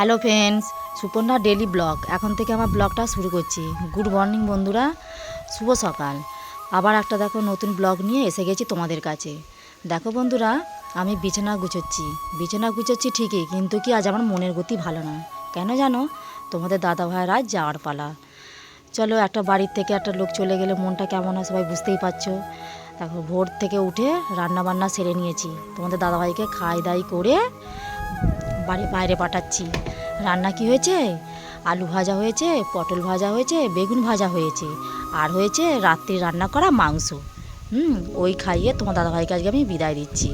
Hello friends, Suparna daily blog. এখন থেকে আমার ব্লগটা শুরু করছি। গুড মর্নিং বন্ধুরা, শুভ সকাল। আবার একটা দেখো নতুন ব্লগ নিয়ে এসে গেছি তোমাদের কাছে। দেখো বন্ধুরা, আমি বিছানা গুছোচ্ছি। বিছানা গুছোচ্ছি ঠিকই, কিন্তু কি আজ আমার মনের গতি ভালো না। কেন জানো? তোমাদের দাদা ভাইয়ের আজ যাওয়ার পালা। চলো একটা বাড়ির থেকে একটা লোক চলে গেলে মনটা কেমন হয় সবাই বুঝতেই পারছ। তারপর ভোর থেকে উঠে রান্না বান্না সেরে নিয়েছি। তোমাদের দাদাভাইকে খাই দাই করে বাড়ি বাইরে পাঠাচ্ছি। রান্না কি হয়েছে? আলু ভাজা হয়েছে, পটল ভাজা হয়েছে, বেগুন ভাজা হয়েছে। আর হয়েছে রাত্রি রান্না করা মাংস। হুম, ওই খাইয়ে তোমার দাদাভাইকে আজকে আমি বিদায় দিচ্ছি।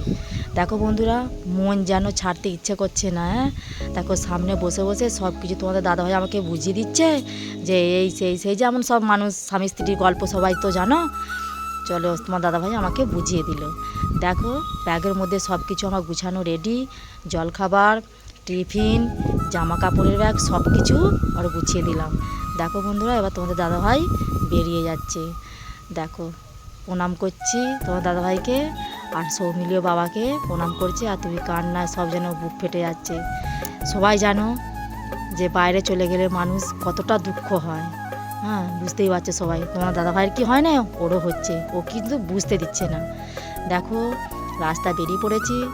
দেখো বন্ধুরা, মন যেন ছাড়তে ইচ্ছে করছে না হ্যাঁ? দেখো সামনে বসে বসে সব কিছু তোমাদের দাদাভাই আমাকে বুঝিয়ে দিচ্ছে যে এই সেই সেই যেমন সব মানুষ, স্বামী স্ত্রীর গল্প সবাই তো জানো। চলো তোমার দাদাভাই আমাকে বুঝিয়ে দিল। দেখো ব্যাগের মধ্যে সব কিছু আমার গুছানো রেডি জলখাবার টিফিন জামা কাপড়ের ব্যাগ সব কিছু আর গুছিয়ে দিলাম। দেখো বন্ধুরা, এবার তোমাদের দাদাভাই বেরিয়ে যাচ্ছে। দেখো, প্রণাম করছি তোমার দাদাভাইকে আর সৌমিলীয় বাবাকে। প্রণাম করছি, আর তুমি কান্নায় সব যেন বুক ফেটে যাচ্ছে। সবাই জানো যে বাইরে চলে গেলে মানুষ কতটা দুঃখ হয়। হ্যাঁ বুঝতেই পারছে সবাই। তোমার দাদাভাইয়ের কি হয় না? ওরও হচ্ছে। ও কিন্তু বুঝতে দিচ্ছে না। দেখো রাস্তা বেরিয়ে পড়েছি।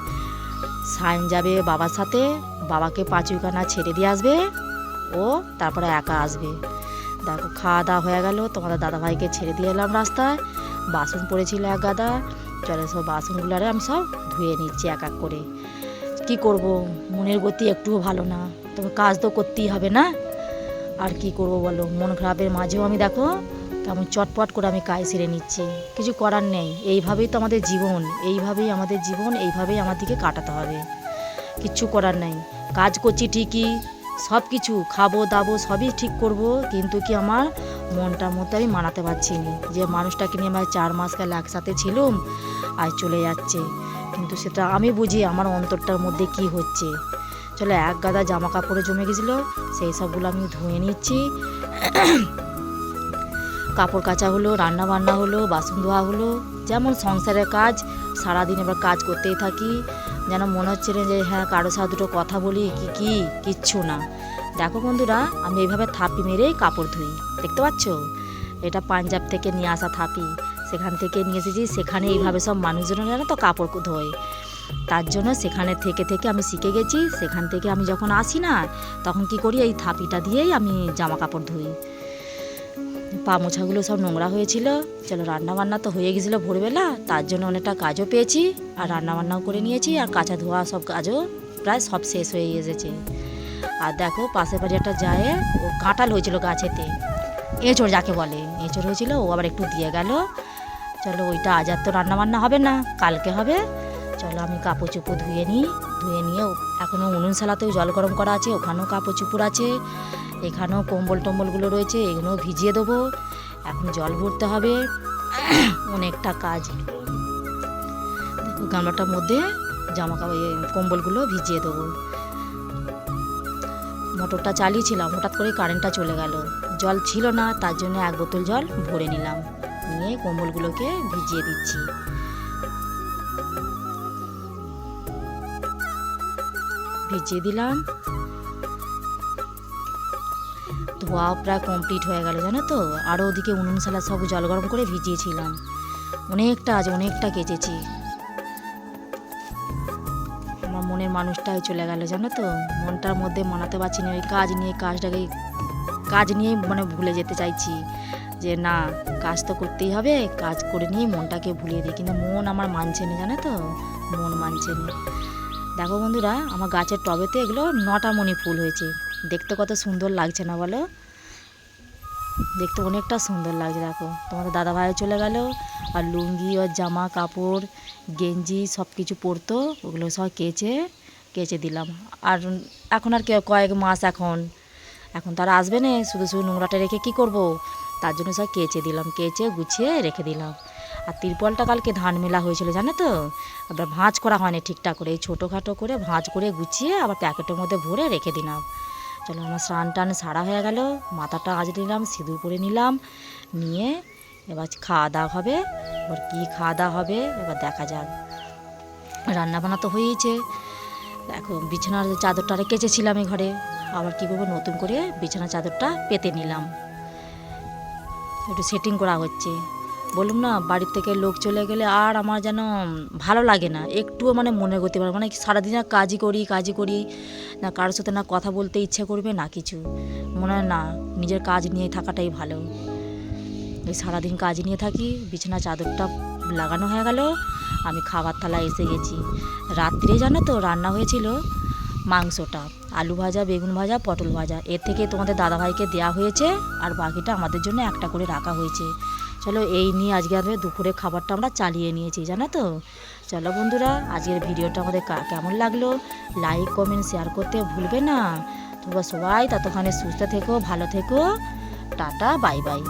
সায়ন যাবে বাবার সাথে। বাবাকে পাঁচুকানা ছেড়ে দিয়ে আসবে। ও তারপরে একা আসবে। দেখো খাওয়া দাওয়া হয়ে গেল। তোমাদের দাদাভাইকে ছেড়ে দিয়ে এলাম রাস্তায়। বাসন পড়েছিল এক গাদা। চলে সব বাসনগুলারে আমি সব ধুয়ে নিচ্ছি এক এক করে। কি করব? মনের গতি একটুও ভালো না। তবে কাজ তো করতেই হবে না? আর কি করব বলো? মন খারাপের মাঝেও আমি দেখো, কেমন চটপট করে আমি কাজ সেরে নিচ্ছি। কিছু করার নেই। এইভাবেই তো আমাদের জীবন। এইভাবেই আমাদের জীবন। এইভাবেই আমাদেরকে কাটাতে হবে। কিচ্ছু করার নেই। কাজ করছি ঠিকই, সব কিছু খাব দাবো সবই ঠিক করব, কিন্তু কি আমার মনটার মধ্যে আমি মানাতে পারছি না। যে মানুষটাকে নিয়ে আমার চার মাস কাল একসাথে ছিলুম আর চলে যাচ্ছে। কিন্তু সেটা আমি বুঝি আমার অন্তরটার মধ্যে কি হচ্ছে। চলো এক গাদা জামা কাপড়ে জমে গেছিল, সেই সবগুলো আমি ধুয়ে নিচ্ছি। কাপড় কাচা হলো, রান্না বান্না হলো, বাসন ধোয়া হলো, যেমন সংসারের কাজ, সারাদিন এবার কাজ করতেই থাকি। যেন মনে হচ্ছে না যে হ্যাঁ কারও সাথে দুটো কথা বলি, কি কি, কিচ্ছু না। দেখো বন্ধুরা, আমি এইভাবে থাপি মেরেই কাপড় ধুই, দেখতে পাচ্ছ? এটা পাঞ্জাব থেকে নিয়ে আসা থাপি, সেখান থেকে নিয়ে এসেছি, সেখানে এইভাবে সব মানুষজন যেন তো কাপড় ধোয়। তার জন্য সেখানে থেকে থেকে আমি শিখে গেছি, সেখান থেকে আমি যখন আসি না, তখন কি করি, এই থাপিটা দিয়েই আমি জামা কাপড় ধুই। পা মোছাগুলো সব নোংরা হয়েছিল। চলো রান্না বান্না তো হয়ে গেছিল ভোরবেলা, তার জন্য অনেকটা কাজও পেয়েছি। আর রান্না বান্নাও করে নিয়েছি, আর কাঁচা ধোয়া সব কাজও প্রায় সব শেষ হয়ে এসেছে। আর দেখো, পাশের বাড়ি একটা যায়, ও কাঁঠাল হয়েছিল গাছেতে। এঁচড় যাকে বলে, এঁচড় হয়েছিল, ও আবার একটু দিয়ে গেল। চলো, ওইটা আজ আর তো রান্নাবান্না হবে না, কালকে হবে। চলো, আমি কাপড় চুপড় ধুয়ে নিই। ধুয়ে নিয়ে এখনও উনুন সালাতেও জল গরম করা আছে, ওখানেও কাপড় চুপড় আছে, এখানেও কম্বল টম্বলগুলো রয়েছে, এগুলোও ভিজিয়ে দেবো। এখন জল ভরতে হবে, অনেকটা কাজ। গামলাটার মধ্যে জামা কাপড় কম্বলগুলো ভিজিয়ে দেবো। মোটরটা চালিয়েছিলাম, হঠাৎ করে কারেন্টটা চলে গেল। জল ছিল না, তার জন্য এক বোতল জল ভরে নিলাম। নিয়ে কম্বলগুলোকে ভিজিয়ে দিচ্ছি। ভিজিয়ে দিলাম। ধোয়া প্রায় কমপ্লিট হয়ে গেল, জানো তো? আরও ওদিকে উনুন সালা সব জল গরম করে ভিজিয়েছিলাম। অনেকটা আজ অনেকটা কেচেছি। আমার মনের মানুষটাই চলে গেল, জানো তো? মনটার মধ্যে মানাতে পারছি না, ওই কাজ নিয়ে, কাজটাকে, কাজ নিয়েই মানে ভুলে যেতে চাইছি। যে না, কাজ তো করতেই হবে, কাজ করে নিয়ে মনটাকে ভুলিয়ে দিই। কিন্তু মন আমার মানছে না, জানো তো? মন মানছে না। দেখো বন্ধুরা, আমার গাছের টবেতে এগুলো নটা মণি ফুল হয়েছে। দেখতে কত সুন্দর লাগছে না বলো? দেখতে অনেকটা সুন্দর লাগছে, দেখো। তোমাদের দাদা ভাই চলে গেল, আর লুঙ্গি আর জামা কাপড়, গেঞ্জি সব কিছু পরতো, ওগুলো সব কেচে কেচে দিলাম। আর এখন আর কয়েক মাস এখন। এখন তারা আসবে না, শুধু শুধু নোংরাটা রেখে কি করব? তার জন্য সব কেচে দিলাম, কেচে গুছিয়ে রেখে দিলাম। আর তিরপলটা কালকে ধান মেলা হয়েছিল, জানো তো? আবার ভাঁজ করা হয়নি ঠিকঠাক করে, এই ছোটোখাটো করে ভাঁজ করে গুছিয়ে আবার প্যাকেটের মধ্যে ভরে রেখে দিলাম। চলো আমার স্নান টান সারা হয়ে গেল, মাথাটা আজ নিলাম, সিঁদুর করে নিলাম, নিয়ে এবার খাওয়া দাওয়া হবে, এবার কী খাওয়া দাওয়া হবে এবার দেখা যাক। রান্না বান্না তো হয়েইছে। দেখো, বিছানার চাদরটা রেখেছিলাম এই ঘরে, আবার কী করব, নতুন করে বিছানার চাদরটা পেতে নিলাম। একটু সেটিং করা হচ্ছে। বললাম, না, বাড়ির থেকে লোক চলে গেলে আর আমার যেন ভালো লাগে না। একটুও মানে মনে করতে পারে মানে সারাদিন আর কাজই করি কাজই করি। না কারোর সাথে না কথা বলতে ইচ্ছে করবে, না কিছু। মনে হয় না, নিজের কাজ নিয়ে থাকাটাই ভালো। ওই সারাদিন কাজ নিয়ে থাকি, বিছানা চাদরটা লাগানো হয়ে গেল, আমি খাবার থালা এসে গেছি। রাত্রে জানো তো রান্না হয়েছিল মাংসটা, আলু ভাজা, বেগুন ভাজা, পটল ভাজা। এর থেকে তোমাদের দাদাভাইকে দেওয়া হয়েছে আর বাকিটা আমাদের জন্য একটা করে রাখা হয়েছে। চলো এই নিয়ে আজকে আমি দুপুরে খাবারটা আমরা চালিয়ে নিয়েছি, জানো তো? চলো বন্ধুরা, আজকের ভিডিওটা আমাদের কেমন লাগল? লাইক কমেন্ট শেয়ার করতে ভুলবে না। তোমরা সবাই ততক্ষণে সুস্থ থেকো, ভালো থেকো। Tata bye bye